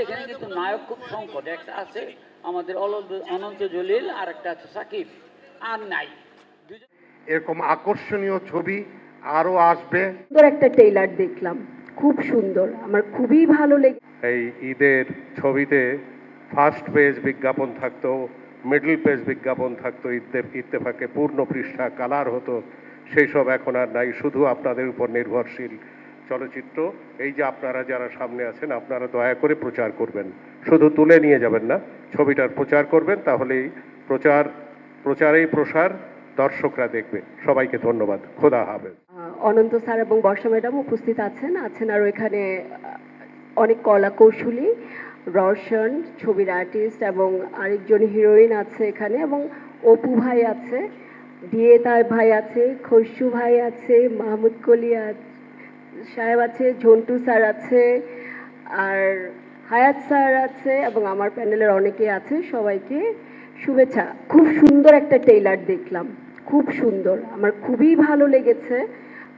এখানে কিন্তু নায়ক খুব সংকট। একটা আছে আমাদের অনন্ত জলিল আর একটা আছে সাকিব। আর নাই। এরকম আকর্ষণীয় ছবি আরও আসবে। সুন্দর একটা ট্রেলার দেখলাম। খুব সুন্দর। আমার খুবই ভালো লেগে এই ঈদের ছবিতে ফার্স্ট পেজ বিজ্ঞাপন থাকতো মিডল পেজ বিজ্ঞাপন থাকতো ইত্তে- ইত্তেফাকে পূর্ণ পৃষ্ঠা কালার হতো সেই সব এখন আর নাই। শুধু আপনাদের উপর নির্ভরশীল। চলচ্চিত্র এই যে আপনারা যারা সামনে আছেন আপনারা দয়া করে প্রচার করবেন। শুধু তুলে নিয়ে যাবেন না ছবিটার প্রচার করবেন তাহলেই প্রচার প্রচারেই প্রসার দর্শকরা দেখবে। সবাইকে ধন্যবাদ। খোদা আহ, অনন্ত স্যার এবং বর্ষা ম্যাডাম উপস্থিত আছেন। আছেন আর এখানে অনেক কলা কৌশলী রওশন ছবির আর্টিস্ট এবং আরেকজন হিরোইন আছে এখানে এবং অপু ভাই আছে ডিএ তার ভাই আছে খসু ভাই আছে মাহমুদ কলি আছে সাহেব আছে, ঝন্টু স্যার আছে, আর হায়াত স্যার আছে এবং আমার প্যানেলের অনেকে আছে সবাইকে শুভেচ্ছা। খুব সুন্দর একটা ট্রেলার দেখলাম, খুব সুন্দর। আমার খুবই ভালো লেগেছে।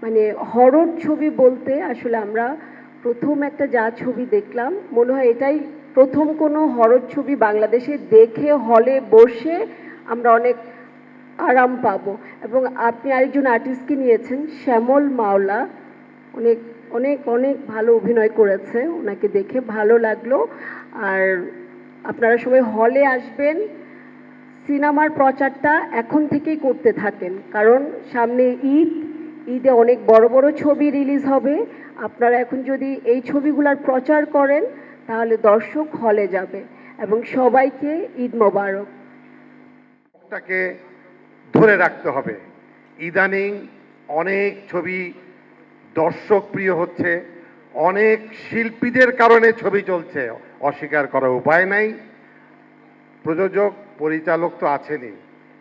মানে হরর ছবি বলতে আসলে আমরা প্রথম একটা যা ছবি দেখলাম, মনে হয় এটাই প্রথম কোনো হরর ছবি বাংলাদেশে দেখে হলে বসে আমরা অনেক আরাম পাবো। এবং আপনি আরেকজন আর্টিস্টকে নিয়েছেন, শ্যামল মাওলা। অনেক অনেক অনেক ভালো অভিনয় করেছে। ওনাকে দেখে ভালো লাগল। আর আপনারা সবাই হলে আসবেন। সিনেমার প্রচারটা এখন থেকেই করতে থাকেন। কারণ সামনে ঈদ, ঈদে অনেক বড় বড় ছবি রিলিজ হবে। আপনারা এখন যদি এই ছবিগুলোর প্রচার করেন, তাহলে দর্শক হলে যাবে এবং সবাইকে ঈদ মোবারক। ধরে রাখতে হবে। ইদানিং অনেক ছবি দর্শক প্রিয় হচ্ছে। অনেক শিল্পীদের কারণে ছবি চলছে। অস্বীকার করার উপায় নাই। প্রযোজক, পরিচালক তো আছেনই।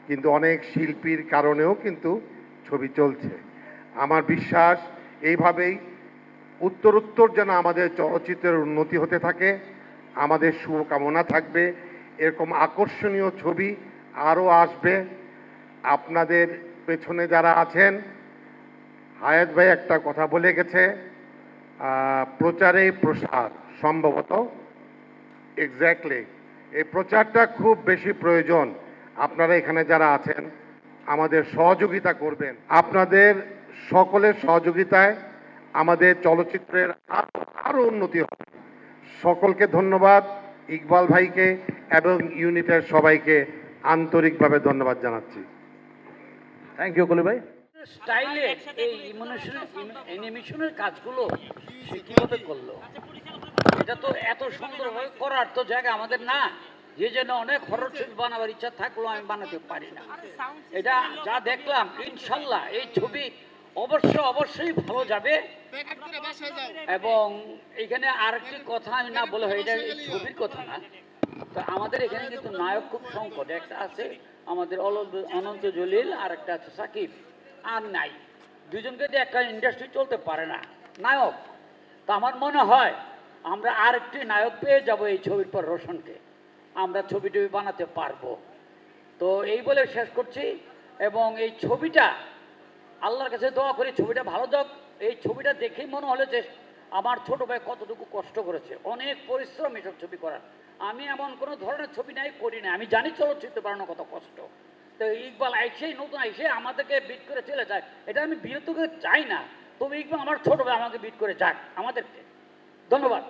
কিন্তু অনেক শিল্পীর কারণেও কিন্তু ছবি চলছে। আমার বিশ্বাস, এইভাবেই উত্তরোত্তর যেন আমাদের চলচ্চিত্রের উন্নতি হতে থাকে। আমাদের শুভকামনা থাকবে। এরকম আকর্ষণীয় ছবি আরও আসবে। আপনাদের পেছনে যারা আছেন হায়াত ভাই একটা কথা বলে গেছে প্রচারে প্রসার, সম্ভবত। এক্স্যাক্টলি এই প্রচারটা খুব বেশি প্রয়োজন। আপনারা এখানে যারা আছেন, আমাদের সহযোগিতা করবেন। আপনাদের সকলের সহযোগিতায় আমাদের চলচ্চিত্রের আরও আরও উন্নতি হবে। সকলকে ধন্যবাদ ইকবাল ভাইকে এবং ইউনিটের সবাইকে আন্তরিকভাবে ধন্যবাদ জানাচ্ছি। থ্যাংক ইউ কলি ভাই। স্টাইলে এই অ্যানিমেশনের কাজগুলো সে কীভাবে করল? এটা তো এত সুন্দরভাবে করার তো জায়গা আমাদের না। যে অনেক হরর ছবি বানাবার ইচ্ছা আমি বানাতে পারি না। এটা যা দেখলাম, ইনশাল্লাহ এই ছবি অবশ্য অবশ্যই ভালো যাবে। এবং এখানে আরেকটি কথা আমি না বলে এটা ছবির কথা না। তো আমাদের এখানে কিন্তু নায়ক খুব সংকট। একটা আছে আমাদের অনন্ত জলিল আর একটা আছে সাকিব। আর নাই। দুজনকে দিয়ে একটা ইন্ডাস্ট্রি চলতে পারে না। নায়ক, তো আমার মনে হয় আমরা আরেকটি নায়ক পেয়ে যাব এই ছবির পর রোশনকে। আমরা ছবি টবি বানাতে পারব। তো এই বলে শেষ করছি এবং এই ছবিটা, আল্লাহর কাছে দোয়া করি ছবিটা ভালো যাক। এই ছবিটা দেখেই মনে হলো যে আমার ছোট ভাই কতটুকু কষ্ট করেছে, অনেক পরিশ্রম এসব ছবি করার। আমি এমন কোনো ধরনের ছবি নাই, করি না আমি জানি চলচ্চিত্র বানানো কত কষ্ট। তো ইকবাল আইসেই নতুন আইসে আমাদেরকে বিট করে চলে যায়। এটা আমি বিরত চাই না। তবে ইকবাল আমার ছোট আমাকে বিট করে যাক, আমাদেরকে। ধন্যবাদ।